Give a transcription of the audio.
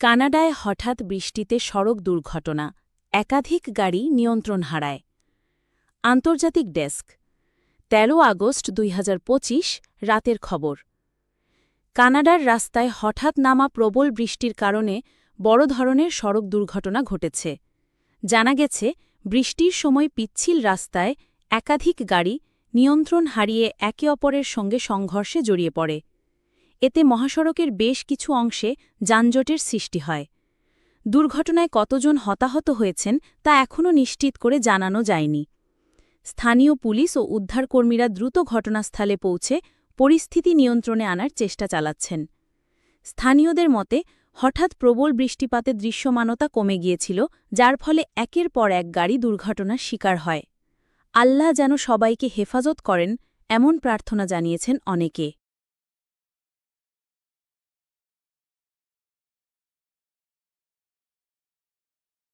কানাডায় হঠাৎ বৃষ্টিতে সড়ক দুর্ঘটনা, একাধিক গাড়ি নিয়ন্ত্রণ হারায়। আন্তর্জাতিক ডেস্ক ১৩ আগস্ট দুই হাজার পঁচিশ, রাতের খবর। কানাডার রাস্তায় হঠাৎ নামা প্রবল বৃষ্টির কারণে বড় ধরনের সড়ক দুর্ঘটনা ঘটেছে। জানা গেছে, বৃষ্টির সময় পিচ্ছিল রাস্তায় একাধিক গাড়ি নিয়ন্ত্রণ হারিয়ে একে অপরের সঙ্গে সংঘর্ষে জড়িয়ে পড়ে। এতে মহাসড়কের বেশ কিছু অংশে যানজটের সৃষ্টি হয়। দুর্ঘটনায় কতজন হতাহত হয়েছেন তা এখনও নিশ্চিত করে জানানো যায়নি। স্থানীয় পুলিশ ও উদ্ধারকর্মীরা দ্রুত ঘটনাস্থলে পৌঁছে পরিস্থিতি নিয়ন্ত্রণে আনার চেষ্টা চালাচ্ছেন। স্থানীয়দের মতে, হঠাৎ প্রবল বৃষ্টিপাতে দৃশ্যমানতা কমে গিয়েছিল, যার ফলে একের পর এক গাড়ি দুর্ঘটনার শিকার হয়। আল্লাহ যেন সবাইকে হেফাজত করেন, এমন প্রার্থনা জানিয়েছেন অনেকে।